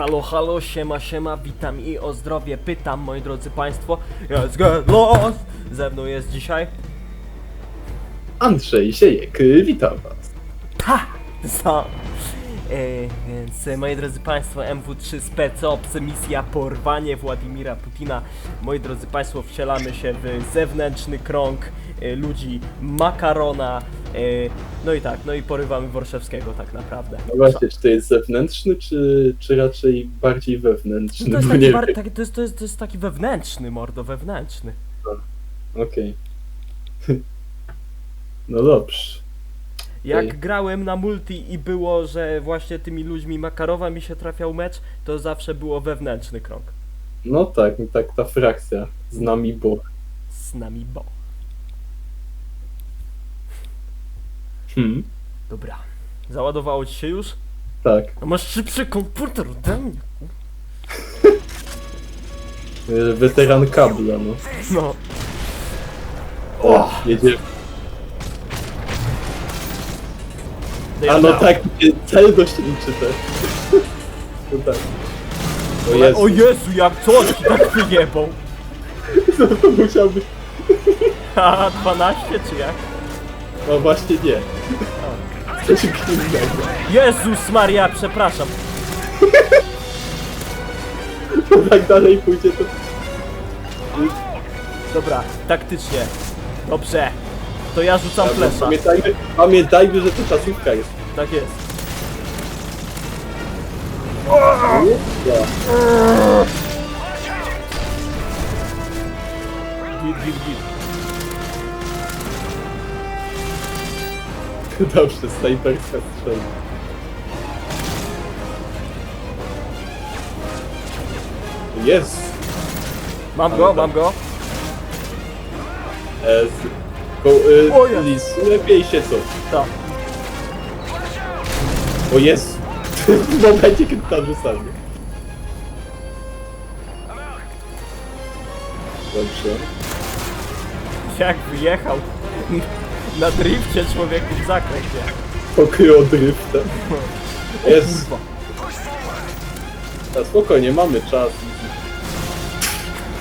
Halo, halo, siema, siema, witam i o zdrowie pytam, moi drodzy państwo. Jest get lost! Ze mną jest dzisiaj... Andrzej Siejek, witam was. Ha! Co? E, więc, e, moi drodzy państwo, MW3 Spec Ops, misja porwanie Władimira Putina. Moi drodzy państwo, wcielamy się w zewnętrzny krąg e, ludzi Makarona. E, no i tak, no i porywamy Worszewskiego tak naprawdę. No właśnie, czy to jest zewnętrzny, czy, czy raczej bardziej wewnętrzny? No to, jest Bo taki nie bar- wiem. taki, to, jest, to, jest, to jest taki wewnętrzny, mordo, wewnętrzny. Okej. No dobrze. Jak Ej. grałem na multi i było, że właśnie tymi ludźmi Makarowa mi się trafiał mecz, to zawsze było wewnętrzny krąg. No tak, tak ta frakcja z nami, bo... Z nami bo. Hmm, Dobra. Załadowało ci się już? tak. No masz szybszy komputer ode mnie. Weteran kabla, no. No. O, jedzie. A no tak, cel dość liczy też. No tak. O Jezu, o Jezu, jak co ci tak wyjebał? no to musiałby... Haha, 12 czy jak? No właśnie nie. Coś innego. Jezus Maria, przepraszam. To tak dalej pójdzie, to... Dobra, taktycznie. Dobrze. To ja rzucam flesza. Pamiętajmy, pamiętajmy, że to czasówka jest. Tak jest. Git, git, git. Dobrze, snajperska strzela. Jest! Mam go, mam go. E, z, ko, y, O lis, lepiej się co? Tak. O jest! w momencie, kiedy tam rzucamy. Dobrze. Jak wyjechał. Na drifcie człowieku w zakręcie. Pokryło driftem. Jest! Kurwa. A spokojnie, mamy czas.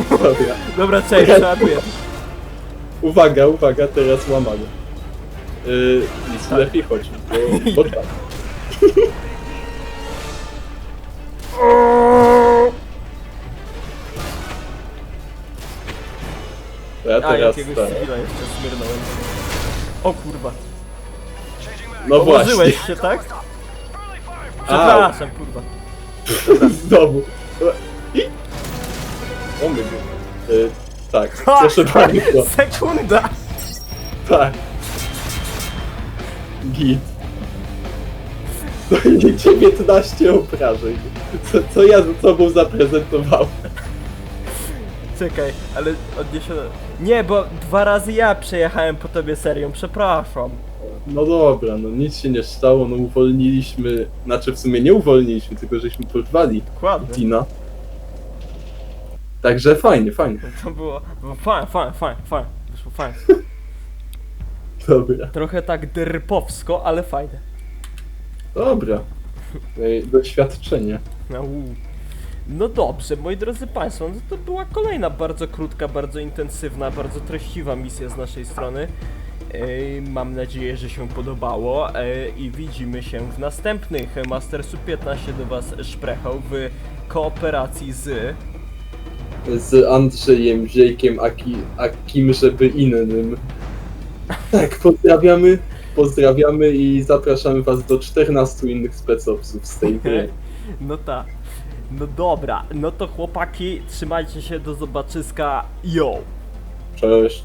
Dobra. Dobra, cześć, przeładuję. Uwaga, uwaga, teraz łamanie. Yy, nic, Tak. lepiej chodź, bo, bo tak. To Ja A, teraz jakiegoś tak. cywila jeszcze smyrnąłem. O kurwa. No właśnie. Położyłeś się, tak? Przepraszam, kurwa. Znowu. I... O my God. Yy, tak, Ha! proszę bardzo. Sekunda! Tak. Git. No i 19 obrażeń. Co, co ja ze sobą zaprezentowałem? Czekaj, ale odniesione... Nie, bo dwa razy ja przejechałem po tobie serią, przepraszam. No dobra, no nic się nie stało, no uwolniliśmy, znaczy w sumie nie uwolniliśmy, tylko żeśmy porwali Dokładnie. Tina. Także fajnie, fajnie. To było... było fajnie, fajnie, fajnie, fajnie. Wyszło fajnie. Dobra, Trochę tak derpowsko, ale fajne. dobra. Ej, Doświadczenie. No, u. no dobrze, moi drodzy Państwo, no to była kolejna bardzo krótka, bardzo intensywna, bardzo treściwa misja z naszej strony. Mam nadzieję, że się podobało i widzimy się w następnych. Mastersu 15 do Was szprechał w kooperacji z... Z Andrzejem Ziejkiem, a, ki, a kim żeby innym. Tak, pozdrawiamy, pozdrawiamy i zapraszamy was do 14 innych specopsów z tej gry. No tak. No dobra, no to chłopaki, trzymajcie się, do zobaczyska, yo! Cześć.